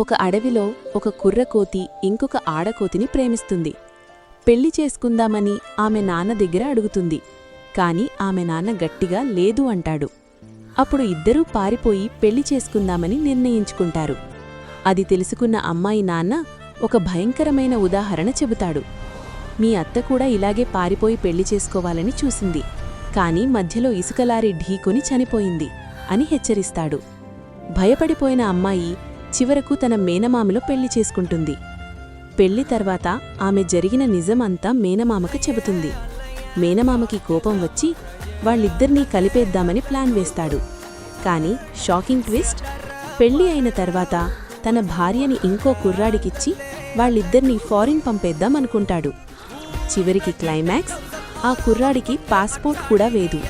ఒక అడవిలో ఒక కుర్రకోతి ఇంకొక ఆడకోతిని ప్రేమిస్తుంది. పెళ్ళి చేసుకుందామని ఆమె నాన్న దగ్గర అడుగుతుంది. కాని ఆమె నాన్న గట్టిగా లేదు అంటాడు. అప్పుడు ఇద్దరూ పారిపోయి పెళ్ళి చేసుకుందామని నిర్ణయించుకుంటారు. అది తెలుసుకున్న అమ్మాయి నాన్న ఒక భయంకరమైన ఉదాహరణ చెబుతాడు. మీ అత్త కూడా ఇలాగే పారిపోయి పెళ్ళి చేసుకోవాలని చూసింది. కాని మధ్యలో ఇసుకలారి ఢీకొని చనిపోయింది అని హెచ్చరిస్తాడు. భయపడిపోయిన అమ్మాయి చివరకు తన మేనమామలో పెళ్ళి చేసుకుంటుంది. పెళ్ళి తర్వాత ఆమె జరిగిన నిజమంతా మేనమామకు చెబుతుంది. మేనమామకి కోపం వచ్చి వాళ్ళిద్దరినీ కలిపేద్దామని ప్లాన్ వేస్తాడు. కాని షాకింగ్ ట్విస్ట్ పెళ్ళి అయిన తర్వాత తన భార్యని ఇంకో కుర్రాడికిచ్చి వాళ్ళిద్దరినీ ఫారిన్ పంపేద్దామనుకుంటాడు. చివరికి క్లైమాక్స్ ఆ కుర్రాడికి పాస్పోర్ట్ కూడా వేదు